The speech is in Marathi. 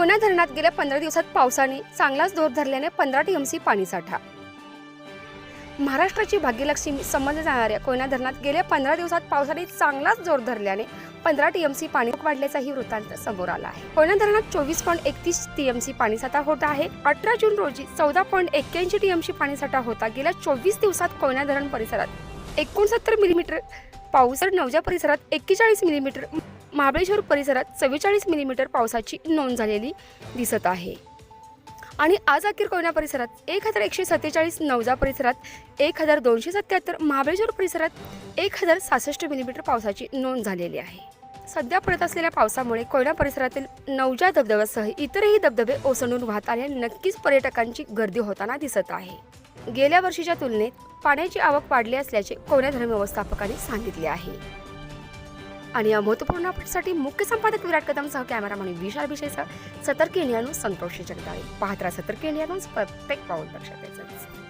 कोयना धरणात गेल्या पंधरा दिवसात पावसाने चांगलाच जोर धरल्याने पंधरा टीएमसी पाणीसाठा महाराष्ट्राची भाग्यलक्ष्मी समजल्या जाणाऱ्या कोयना धरणात गेल्या पंधरा दिवसात पावसाने चांगलाच जोर धरल्याने पंधरा टीएमसी पाणी वाढल्याचाही वृत्तांत समोर आला आहे. कोयना धरणात चोवीस पॉईंट एकतीस टीएमसी पाणीसाठा होत आहे. अठरा जून रोजी चौदा पॉईंट एक्क्याऐंशी टीएमसी पाणीसाठा होता. गेल्या चोवीस दिवसात कोयना धरण परिसरात एकोणसत्तर मिलीमीटर पाऊस तर नवजा परिसरात एक्केचाळीस मिलीमीटर महाबळेश्वर परिसरात चव्वेचाळीस मिलीमीटर पावसाची नोंद झालेली दिसत आहे. आणि आज अखेर कोयना परिसरात एक हजार एकशे सत्तेचाळीस नवजा परिसरात एक हजार दोनशे सत्याहत्तर महाबळेश्वर परिसरात एक हजार सहासष्ट मिलीमीटर पावसाची नोंद झालेली आहे. सध्या पडत असलेल्या पावसामुळे कोयना परिसरातील नवजा धबधब्यासह इतरही धबधबे ओसंडून वाहत आले नक्कीच पर्यटकांची गर्दी होताना दिसत आहे. गेल्या वर्षीच्या तुलनेत पाण्याची आवक वाढली असल्याचे कोयना धरण व्यवस्थापकांनी सांगितले आहे. आणि या महत्त्वपूर्ण अपडेटसाठी मुख्य संपादक विराट कदमसह म्हणून विशाल विषयसह सतर्क इंडिया न्यूज संतोष जगदाळे पाहत्रा सतर्क इंडिया न्यूज प्रत्येक पाऊल लक्षात